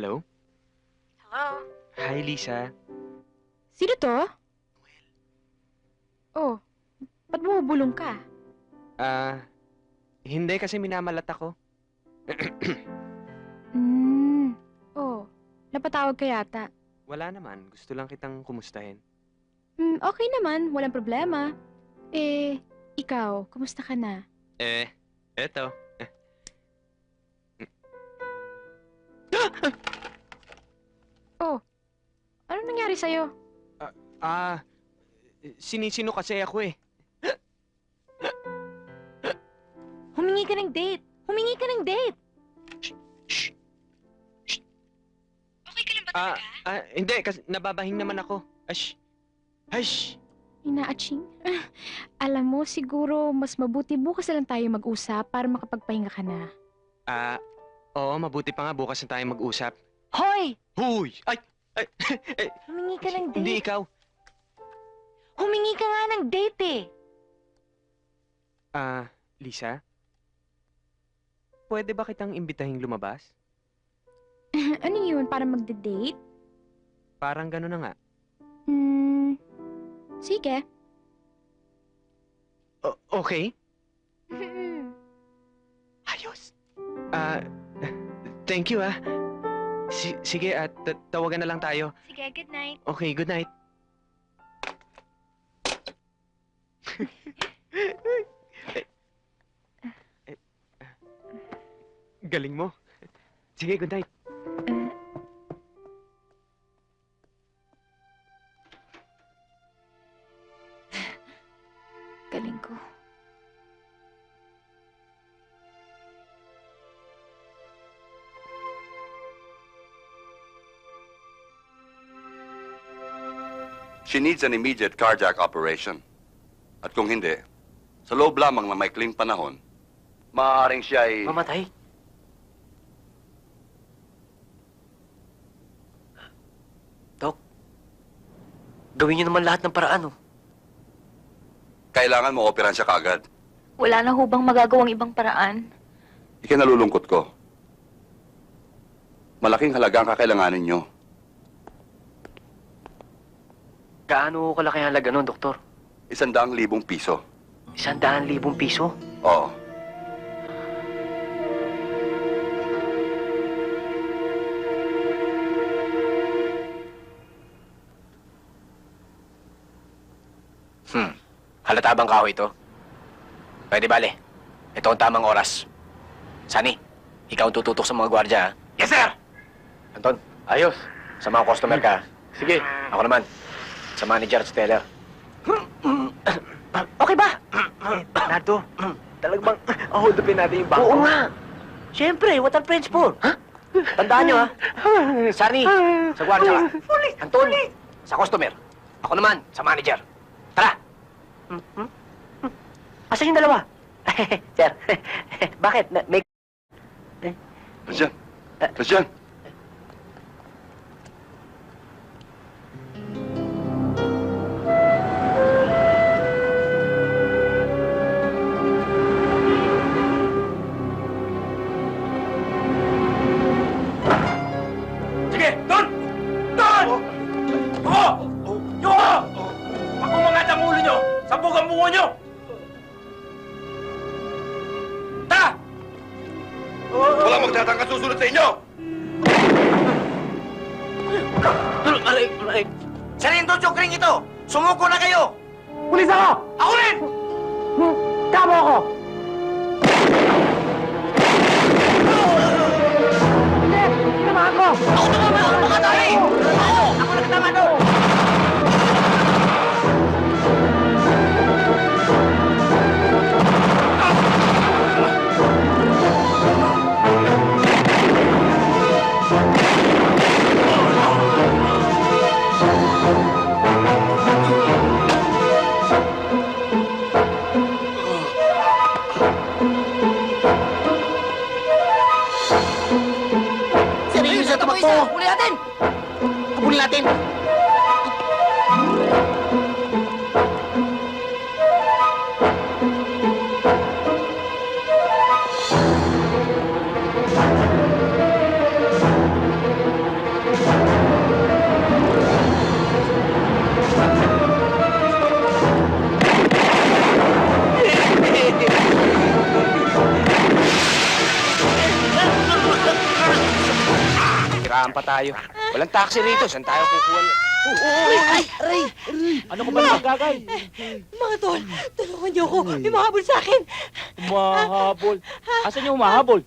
Hello? Hello? Hi, Lisa. Sino to? Oh, ba't bumubulong ka? Ah, hindi kasi minamalat ako. Hmm, oh, napatawag ka yata. Wala naman. Gusto lang kitang kumustahin. Hmm, okay naman, walang problema. Eh, ikaw, kumusta ka na? Eh, eto. Ano nangyari sa'yo? Ah, sinisino kasi ako eh. Humingi ka ng date! Humingi ka ng date! Shh! Okay ka lang ba Ah, ah, hindi. Kasi nababahing naman ako. Ash! Ash! Inaaching? Alam mo, siguro mas mabuti bukas na lang tayo mag-usap para makapagpahinga ka na. Ah, oo, mabuti pa nga bukas na tayo mag-usap. Hoy! Huy! Ay! Ay! Humingi ka ng Hindi date. ikaw. Humingi ka nga ng date eh! Ah, Lisa? Pwede ba kitang imbitahing lumabas? ano yun, para magde-date? Parang gano'n na nga. Hmm, sige. O- okay? Ayos. Ah, thank you ah. Si- sige, at tawagan na lang tayo. sige, good night. Okay, good night. Galing mo. Sige, good night. She needs an immediate cardiac operation. At kung hindi, sa loob lamang ng maikling panahon, maaaring siya ay... Mamatay? Dok, gawin niyo naman lahat ng paraan, oh. Kailangan mo operahan siya kagad. Wala na ho bang magagawang ibang paraan? Ikinalulungkot ko. Malaking halaga ang kakailanganin nyo. Gaano kalaki ang halaga nun, doktor? Isandaang libong piso. Isang daan libong piso? Oo. Hmm. Halata bang kahoy ito? Pwede bale. Ito ang tamang oras. Sani, ikaw ang tututok sa mga gwardya, ha? Yes, sir! Anton, ayos. Sa mga customer ka. Sige. Ako naman. Sa manager at sa teller. Okay ba? Nardo, talagang bang ahudupin natin yung bangko? Oo nga. Siyempre, what are friends for? Ha? Tandaan nyo, ha? Sani, sa gwardya ka. Anton, sa customer. Ako naman, sa manager. Tara! Asan yung dalawa? Sir, bakit? Na- May... Christian! Christian! Sa inyo! Aray, aray. Sarindo Chokring ito! Sumuko na kayo! Pulis ako! Ako rin! Tama ako! Hindi! Tinamaan ko! Ako tumama! Ako makatay! Ako! Ako nagtama doon! natin. Siraan tayo. Walang taxi rito. Saan tayo kukuha? ng- Ano ka ba nagagay? Mga tol, tulungan niyo ako. May mahabol sa akin. Mahabol. Asan yung mahabol?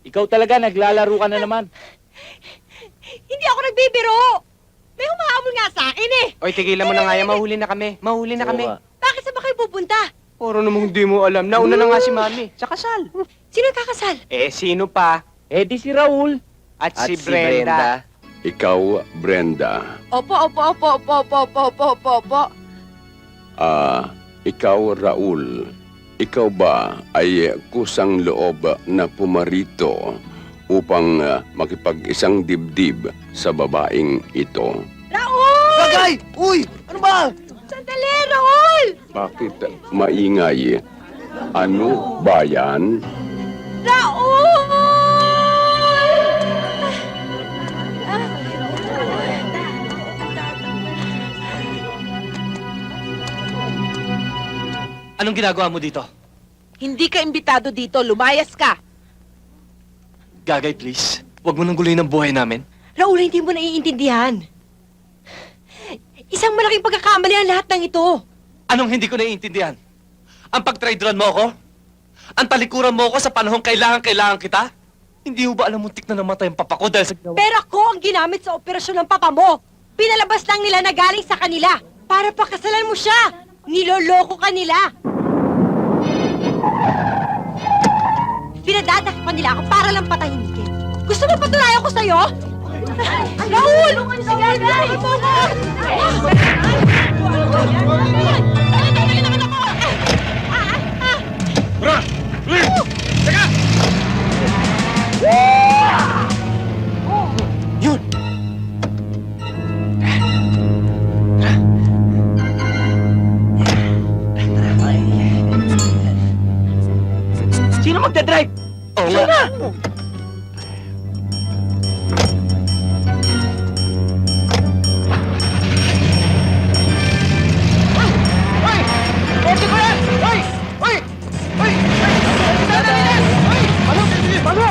Ikaw talaga, naglalaro ka na naman. Hindi ako nagbibiro. May humahabol nga sa akin eh. Oy, tigilan mo na nga yan. Mahuli na kami. Mahuli na kami. Bakit sa ba kayo pupunta? Puro namang hindi mo alam. Nauna na nga si Mami. Sa kasal. Sino kakasal? Eh, sino pa? Eh di si Raul. At, At si, si Brenda. Ikaw, Brenda. Opo, opo, opo, opo, opo, opo, opo, opo, opo. Ah, ikaw, Raul. Ikaw ba ay kusang loob na pumarito upang ah, makipag-isang dibdib sa babaeng ito? Raul! Bagay! Uy! Ano ba? Sandali, Raul! Bakit maingay? Ano ba yan? Raul! Anong ginagawa mo dito? Hindi ka imbitado dito. Lumayas ka. Gagay, please. Huwag mo nang guluhin ang buhay namin. Raul, hindi mo naiintindihan. Isang malaking pagkakamali ang lahat ng ito. Anong hindi ko naiintindihan? Ang pagtraidran mo ako? Ang talikuran mo ako sa panahong kailangan-kailangan kita? Hindi mo ba alam muntik na namatay ang papa ko dahil sa ginawa? Pero ako ang ginamit sa operasyon ng papa mo. Pinalabas lang nila na galing sa kanila. Para pakasalan mo siya. Niloloko ka nila. Pinadadakpan nila ako para lang patahimikin. Gusto mo patunayan ko sa'yo? Raul! Sige, Raul! Yun! Magdadrive? Oo nga. Kotse ko yan! Hoy! Hoy! Hoy! Sandali na! Hoy! Ano? Ano?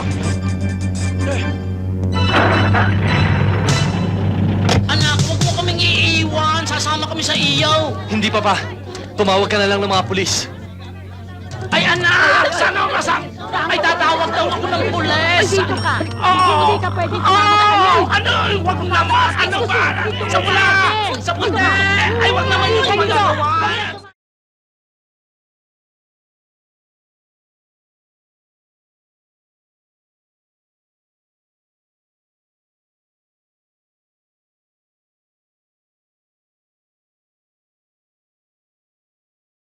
Anak, huwag mo kaming iiwan. Sasama kami sa iyaw. Hindi pa pa. Tumawag ka na lang ng mga pulis. Ay anak, sana masang... Ay tatawag daw ako ng pulis. Dito ka. Oo. Hindi ka pwede ka. Oo. Ano? Huwag naman. Ano ba? Sa pula. Sa pula. Ay, huwag naman yung kumagawa.